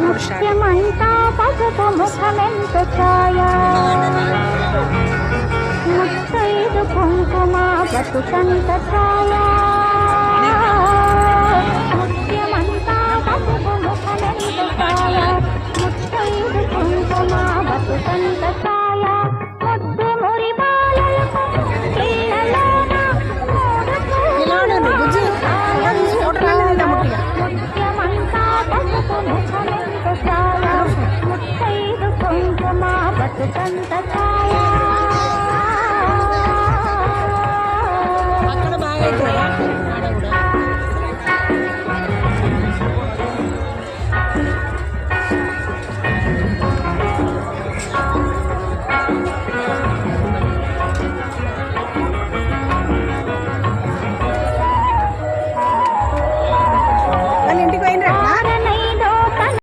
ముఖ్యమంతా పసుపు ముఖమెంత ఛాయ. ముత్తైదు కుంకుమ బతుకంత ఛాయ. ముఖ్యమంతా పసుపు ముఖమెంత ఛాయ. ముత్తైదు కుంకుమ బతుకంత అక్కడ బాగా